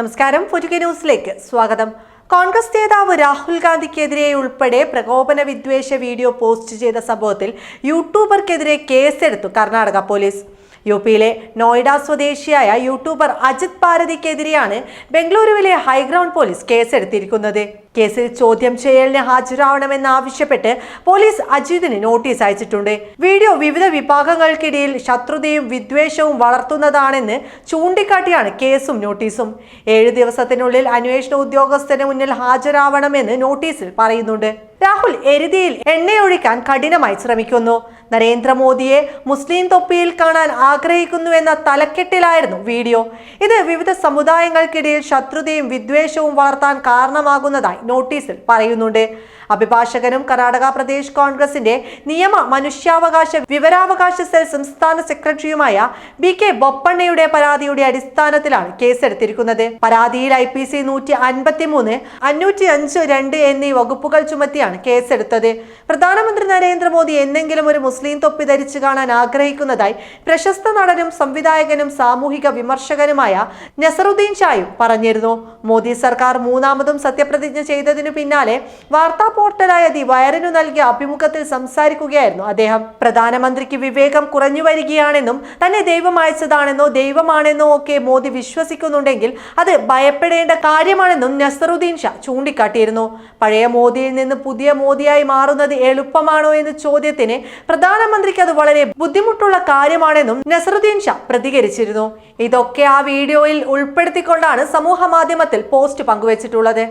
നമസ്കാരം. പുതുക്കി ന്യൂസിലേക്ക് സ്വാഗതം. കോൺഗ്രസ് നേതാവ് രാഹുൽ ഗാന്ധിക്കെതിരെ ഉൾപ്പെടെ പ്രകോപന വിദ്വേഷ വീഡിയോ പോസ്റ്റ് ചെയ്ത സംഭവത്തിൽ യൂട്യൂബർക്കെതിരെ കേസെടുത്തു കർണാടക പോലീസ്. യു പിയിലെ നോയിഡ സ്വദേശിയായ യൂട്യൂബർ അജിത് ഭാരതിക്കെതിരെയാണ് ബംഗളൂരുവിലെ ഹൈഗ്രൗണ്ട് പോലീസ് കേസെടുത്തിരിക്കുന്നത്. കേസിൽ ചോദ്യം ചെയ്യലിന് ഹാജരാവണമെന്നാവശ്യപ്പെട്ട് പോലീസ് അജിതിന് നോട്ടീസ് അയച്ചിട്ടുണ്ട്. വീഡിയോ വിവിധ വിഭാഗങ്ങൾക്കിടയിൽ ശത്രുതയും വിദ്വേഷവും വളർത്തുന്നതാണെന്ന് ചൂണ്ടിക്കാട്ടിയാണ് കേസും നോട്ടീസും. ഏഴ് ദിവസത്തിനുള്ളിൽ അന്വേഷണ ഉദ്യോഗസ്ഥന് മുന്നിൽ ഹാജരാവണമെന്ന് നോട്ടീസിൽ പറയുന്നുണ്ട്. രാഹുൽ എരുതിയിൽ എണ്ണയൊഴിക്കാൻ കഠിനമായി ശ്രമിക്കുന്നു. നരേന്ദ്രമോദിയെ മുസ്ലിം തൊപ്പിയിൽ കാണാൻ ആഗ്രഹിക്കുന്നു എന്ന തലക്കെട്ടിലായിരുന്നു വീഡിയോ. ഇത് വിവിധ സമുദായങ്ങൾക്കിടയിൽ ശത്രുതയും വിദ്വേഷവും വളർത്താൻ കാരണമാകുന്നതായി നോട്ടീസിൽ പറയുന്നുണ്ട്. അഭിഭാഷകനും കർണാടക പ്രദേശ് കോൺഗ്രസിന്റെ നിയമ മനുഷ്യാവകാശ വിവരാവകാശ സെൽ സംസ്ഥാന സെക്രട്ടറിയുമായ ബി കെ ബൊപ്പണ്ണയുടെ പരാതിയുടെ അടിസ്ഥാനത്തിലാണ് കേസെടുത്തിരിക്കുന്നത്. പരാതിയിൽ ഐ പി സി നൂറ്റി അൻപത്തി മൂന്ന് അഞ്ഞൂറ്റി അഞ്ച് രണ്ട് എന്നീ വകുപ്പുകൾ ചുമത്തിയാണ് കേസെടുത്തത്. പ്രധാനമന്ത്രി നരേന്ദ്രമോദി എന്തെങ്കിലും ഒരു മുസ്ലിം തൊപ്പി ധരിച്ചു കാണാൻ ആഗ്രഹിക്കുന്നതായി പ്രശസ്ത നടനും സംവിധായകനും സാമൂഹിക വിമർശകനുമായ നസറുദ്ദീൻ ഷായും പറഞ്ഞിരുന്നു. മോദി സർക്കാർ മൂന്നാമതും സത്യപ്രതിജ്ഞ ചെയ്തതിനു പിന്നാലെ വാർത്താ പോർട്ടലായ ദി വയറിനു നൽകിയ അഭിമുഖത്തിൽ സംസാരിക്കുകയായിരുന്നു അദ്ദേഹം. പ്രധാനമന്ത്രിക്ക് വിവേകം കുറഞ്ഞു വരികയാണെന്നും തന്നെ ദൈവം അയച്ചതാണെന്നോ ദൈവമാണെന്നോ ഒക്കെ മോദി വിശ്വസിക്കുന്നുണ്ടെങ്കിൽ അത് ഭയപ്പെടേണ്ട കാര്യമാണെന്നും നസറുദ്ദീൻ ഷാ ചൂണ്ടിക്കാട്ടിയിരുന്നു. പഴയ മോദിയിൽ നിന്ന് പുതിയ മോദിയായി മാറുന്നത് എളുപ്പമാണോ എന്ന ചോദ്യത്തിന് പ്രധാനമന്ത്രിക്ക് അത് വളരെ ബുദ്ധിമുട്ടുള്ള കാര്യമാണെന്നും നസറുദ്ദീൻ ഷാ പ്രതികരിച്ചിരുന്നു. ഇതൊക്കെ ആ വീഡിയോയിൽ ഉൾപ്പെടുത്തിക്കൊണ്ടാണ് സമൂഹ മാധ്യമത്തിൽ പോസ്റ്റ് പങ്കുവച്ചിട്ടുള്ളത്.